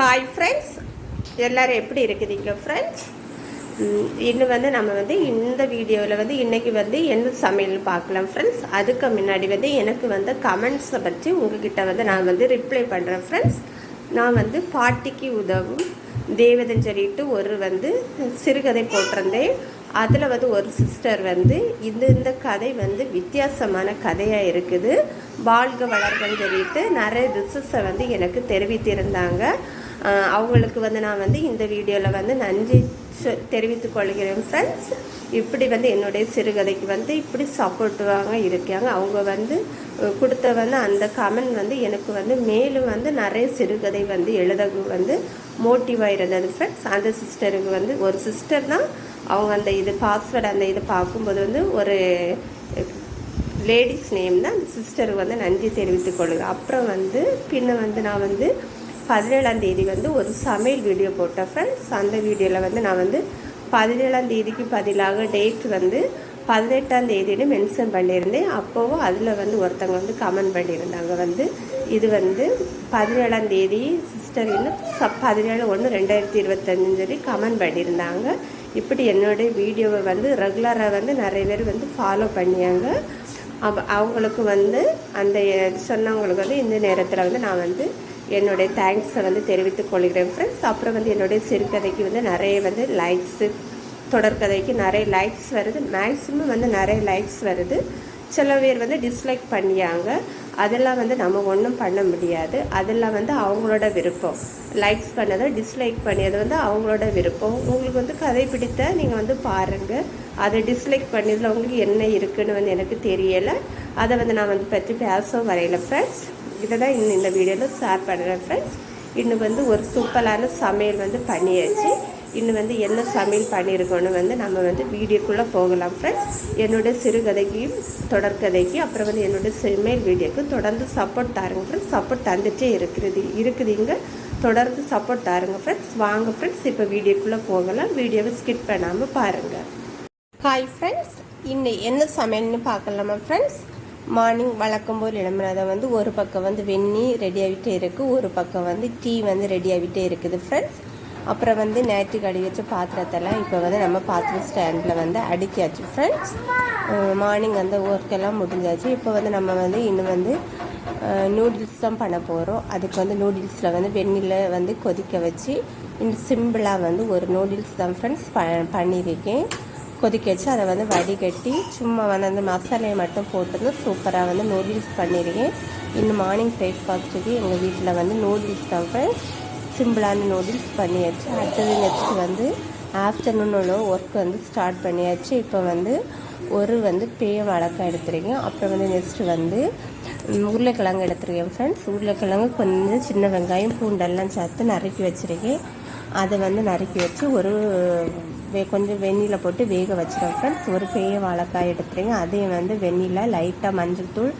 Hi friends எல்லோரும் எப்படி இருக்குதுங்க ஃப்ரெண்ட்ஸ் இன்னும் வந்து நம்ம வந்து இந்த வீடியோவில் வந்து இன்றைக்கி வந்து என்ன சமையல் பார்க்கலாம் ஃப்ரெண்ட்ஸ் அதுக்கு முன்னாடி வந்து எனக்கு வந்து கமெண்ட்ஸை பற்றி உங்ககிட்ட வந்து நான் வந்து ரிப்ளை பண்ணுறேன் ஃப்ரெண்ட்ஸ் நான் வந்து பாட்டிக்கு உதவும் தேவதன் சொல்லிட்டு ஒரு வந்து சிறுகதை போட்டிருந்தேன். அதில் வந்து ஒரு சிஸ்டர் வந்து இந்த இந்த கதை வந்து வித்தியாசமான கதையாக இருக்குது. வாழ்க வளர்கன்னு சொல்லிட்டு நிறைய ரிசஸை வந்து எனக்கு தெரிவித்திருந்தாங்க. அவங்களுக்கு வந்து நான் வந்து இந்த வீடியோவில் வந்து நன்றி சொ- தெரிவித்துக் கொள்கிறேன் ஃப்ரெண்ட்ஸ் இப்படி வந்து என்னுடைய சிறுகதைக்கு வந்து இப்படி சப்போர்ட்டிவாக இருக்காங்க. அவங்க வந்து கொடுத்த வந்து அந்த கமெண்ட் வந்து எனக்கு வந்து மேலும் வந்து நிறைய சிறுகதை வந்து எழுத வந்து மோட்டிவாக இருந்தது ஃப்ரெண்ட்ஸ் அந்த சிஸ்டருக்கு வந்து ஒரு சிஸ்டர் தான் அவங்க அந்த இது பாஸ்வேர்டு அந்த இது பார்க்கும்போது வந்து ஒரு லேடிஸ் நேம் தான். அந்த சிஸ்டருக்கு வந்து நன்றி தெரிவித்துக் கொள்ளுங்க அப்புறம் வந்து பின்ன வந்து நான் வந்து பதினேழாம் தேதி வந்து ஒரு சமையல் வீடியோ போட்டேன் ஃப்ரெண்ட்ஸ் அந்த வீடியோவில் வந்து நான் வந்து பதினேழாம் தேதிக்கு பதிலாக டேட் வந்து பதினெட்டாம் தேதின்னு மென்ஷன் பண்ணியிருந்தேன். அப்போவும் அதில் வந்து ஒருத்தவங்க வந்து கமெண்ட் பண்ணியிருந்தாங்க. வந்து இது வந்து பதினேழாம் தேதி சிஸ்டர் இன்னும் ச பதினேழு ஒன்று ரெண்டாயிரத்தி இருபத்தஞ்சுன்னு சொல்லி கமெண்ட் பண்ணியிருந்தாங்க. இப்படி என்னுடைய வீடியோவை வந்து ரெகுலராக வந்து நிறைய பேர் வந்து ஃபாலோ பண்ணியாங்க. அவங்களுக்கு வந்து அந்த சொன்னவங்களுக்கு வந்து இந்த நேரத்தில் வந்து நான் வந்து என்னுடைய தேங்க்ஸை வந்து தெரிவித்துக் கொள்கிறேன் ஃப்ரெண்ட்ஸ் அப்புறம் வந்து என்னுடைய சிறுகதைக்கு வந்து நிறைய வந்து லைக்ஸு தொடர்கதைக்கு நிறைய லைக்ஸ் வருது. மேக்ஸிமம் வந்து நிறைய லைக்ஸ் வருது. சில பேர் வந்து டிஸ்லைக் பண்ணியாங்க. அதெல்லாம் வந்து நம்ம ஒன்றும் பண்ண முடியாது. அதெல்லாம் வந்து அவங்களோட விருப்பம். லைக்ஸ் பண்ணதை டிஸ்லைக் பண்ணியது வந்து அவங்களோட விருப்பம். உங்களுக்கு வந்து கதை பிடித்த நீங்கள் வந்து பாருங்கள் அதை டிஸ்லைக் பண்ணியதில் உங்களுக்கு என்ன இருக்குன்னு வந்து எனக்கு தெரியலை. அதை வந்து நான் வந்து பற்றி பேச வரையில ஃப்ரெண்ட்ஸ் இதை தான் இன்னும் இந்த வீடியோவில் ஷேர் பண்ணுறேன் ஃப்ரெண்ட்ஸ் இன்னும் வந்து ஒரு சூப்பரான சமையல் வந்து பண்ணியாச்சு. இன்னும் வந்து என்ன சமையல் பண்ணியிருக்கோன்னு வந்து நம்ம வந்து வீடியோக்குள்ளே போகலாம் ஃப்ரெண்ட்ஸ் என்னுடைய சிறுகதைக்கும் தொடர்கதைக்கு அப்புறம் வந்து என்னுடைய சமையல் வீடியோக்கு தொடர்ந்து சப்போர்ட் தாருங்க ஃப்ரெண்ட்ஸ் சப்போர்ட் தந்துகிட்டே இருக்குது இருக்குதுங்க தொடர்ந்து சப்போர்ட் தாருங்க ஃப்ரெண்ட்ஸ் வாங்க ஃப்ரெண்ட்ஸ் இப்போ வீடியோக்குள்ளே போகலாம். வீடியோவை ஸ்கிப் பண்ணாமல் பாருங்கள் ஹாய் ஃப்ரெண்ட்ஸ் இன்னும் என்ன சமையல்னு பார்க்கலாமா ஃப்ரெண்ட்ஸ் மார்னிங் வழக்கம் போல் இளம்பினதை வந்து ஒரு பக்கம் வந்து வெந்நி ரெடி ஆகிட்டே இருக்குது ஒரு பக்கம் வந்து டீ வந்து ரெடி ஆகிட்டே இருக்குது ஃப்ரெண்ட்ஸ் அப்புறம் வந்து நேற்று கடி வச்ச பாத்திரத்தெல்லாம் இப்போ வந்து நம்ம பாத்திரம் ஸ்டாண்டில் வந்து அடுக்கியாச்சு. ஃப்ரெண்ட்ஸ் மார்னிங் அந்த ஒர்க்கெல்லாம் முடிஞ்சாச்சு. இப்போ வந்து நம்ம வந்து இன்னும் வந்து நூடுல்ஸ் தான் பண்ண போகிறோம் அதுக்கு வந்து நூடுல்ஸில் வந்து வெண்ணில் வந்து கொதிக்க வச்சு இன்னும் சிம்பிளாக வந்து ஒரு நூடுல்ஸ் தான் ஃப்ரெண்ட்ஸ் ப பண்ணியிருக்கேன். கொதிக்க வச்சு அதை வந்து வடிகட்டி சும்மா வந்து அந்த மசாலையை மட்டும் போட்டு சூப்பராக வந்து நூடுல்ஸ் பண்ணியிருக்கேன். இன்னும் மார்னிங் பிரேக்ஃபாஸ்ட்டுக்கு எங்கள் வீட்டில் வந்து நூடுல்ஸ் தான் ஃப்ரெண்ட்ஸ் சிம்பிளான நூடுல்ஸ் பண்ணியாச்சு. அடுத்தது நெக்ஸ்ட் வந்து ஆஃப்டர்நூனோட ஒர்க் வந்து ஸ்டார்ட் பண்ணியாச்சு. இப்போ வந்து ஒரு வந்து பேய வழக்கம் எடுத்துருக்கேன். அப்புறம் வந்து நெக்ஸ்ட் வந்து உருளைக்கிழங்கு எடுத்துருக்கேன் ஃப்ரெண்ட்ஸ் உருளைக்கிழங்கு கொஞ்சம் சின்ன வெங்காயம் பூண்டெல்லாம் சேர்த்து நறுக்கி வச்சுருக்கேன். அதை வந்து நறுக்கி வச்சு ஒரு வே கொஞ்சம் வெந்நியில் போட்டு வேக வச்சிருக்கேன் ஃப்ரெண்ட்ஸ் ஒரு பேய வாழைக்காய் எடுத்துருக்கேன். அதையும் வந்து வெந்நியில் லைட்டாக மஞ்சள் தூள்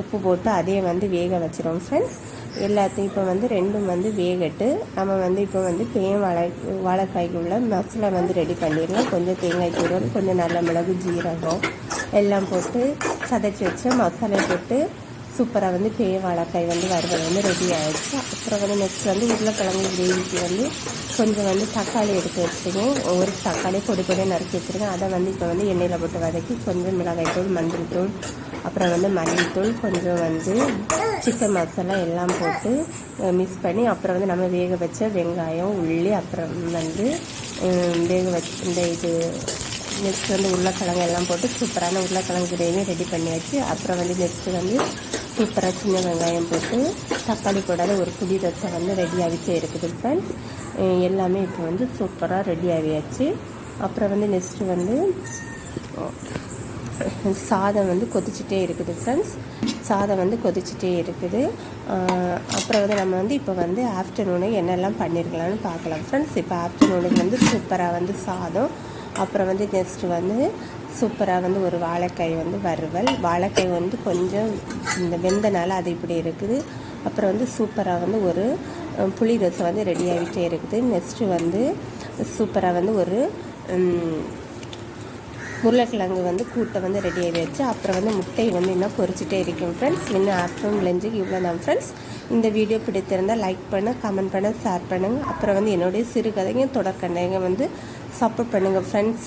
உப்பு போட்டு அதையும் வந்து வேக வச்சுருவோம் ஃப்ரெண்ட்ஸ் எல்லாத்தையும் இப்போ வந்து ரெண்டும் வந்து வேகட்டு. நம்ம வந்து இப்போ வந்து தேன் வாழை வாழைக்காய்க்கு உள்ள மசாலா வந்து ரெடி பண்ணிடலாம். கொஞ்சம் தேங்காய் தூரம் கொஞ்சம் நல்ல மிளகு ஜீரகம் எல்லாம் போட்டு சதைச்சி வச்சு மசாலா போட்டு சூப்பராக வந்து பேய வாழைக்காய் வந்து வறுவல் வந்து ரெடி ஆகிடுச்சு அப்புறம் வந்து நெக்ஸ்ட் வந்து உருளைக்கிழங்கு கிரேவிக்கு வந்து கொஞ்சம் வந்து தக்காளி எடுத்து வச்சுருக்கேன் ஒரு தக்காளி பொடி பொடியாக நறுக்கி வச்சுருக்கேன் அதை வந்து இப்போ வந்து எண்ணெயில் போட்டு வதக்கி கொஞ்சம் மிளகாய் தூள் மஞ்சள் தூள் அப்புறம் வந்து மல்லித்தூள் கொஞ்சம் வந்து சிக்கன் மசாலா எல்லாம் போட்டு மிக்ஸ் பண்ணி அப்புறம் வந்து நம்ம வேக வச்ச வெங்காயம் உள்ளி அப்புறம் வந்து வேக வச்ச இந்த இது நெக்ஸ்ட் வந்து உருளைக்கிழங்கு எல்லாம் போட்டு சூப்பரான உருளைக்கிழங்கு கிரேவியும் ரெடி பண்ணியாச்சு. அப்புறம் வந்து நெக்ஸ்ட் வந்து சூப்பராக சின்ன வெங்காயம் போட்டு தக்காளி போடாத ஒரு புளி ரசம் வந்து ரெடி ஆகிட்டே இருக்குது ஃப்ரெண்ட்ஸ் எல்லாமே இப்போ வந்து சூப்பராக ரெடி ஆகியாச்சு. அப்புறம் வந்து நெக்ஸ்ட்டு வந்து சாதம் வந்து கொதிச்சுட்டே இருக்குது ஃப்ரெண்ட்ஸ் சாதம் வந்து கொதிச்சுட்டே இருக்குது. அப்புறம் வந்து நம்ம வந்து இப்போ வந்து ஆஃப்டர்நூனு என்னெல்லாம் பண்ணியிருக்கலாம்னு பார்க்கலாம் ஃப்ரெண்ட்ஸ் இப்போ ஆஃப்டர்நூனுக்கு வந்து சூப்பராக வந்து சாதம். அப்புறம் வந்து நெக்ஸ்ட்டு வந்து சூப்பராக வந்து ஒரு வாழைக்காய் வந்து வறுவல். வாழைக்காய் வந்து கொஞ்சம் இந்த வெந்தனால அது இப்படி இருக்குது. அப்புறம் வந்து சூப்பராக வந்து ஒரு புளி ரசம் வந்து ரெடி ஆகிட்டே இருக்குது. நெக்ஸ்ட்டு வந்து சூப்பராக வந்து ஒரு உருளைக்கிழங்கு வந்து கூட்டை வந்து ரெடி ஆகி வச்சு அப்புறம் வந்து முட்டை வந்து இன்னும் பொரிச்சிட்டே இருக்கும் ஃப்ரெண்ட்ஸ் இன்னும் ஆஃப்டர்நூன் லஞ்சுக்கு இவ்வளோ தான் ஃப்ரெண்ட்ஸ் இந்த வீடியோ பிடித்திருந்தால் லைக் பண்ணு கமெண்ட் பண்ண ஷேர் பண்ணுங்கள் அப்புறம் வந்து என்னுடைய சிறுகதைங்க தொடர்கதைங்க வந்து சப்போர்ட் பண்ணுங்கள் ஃப்ரெண்ட்ஸ்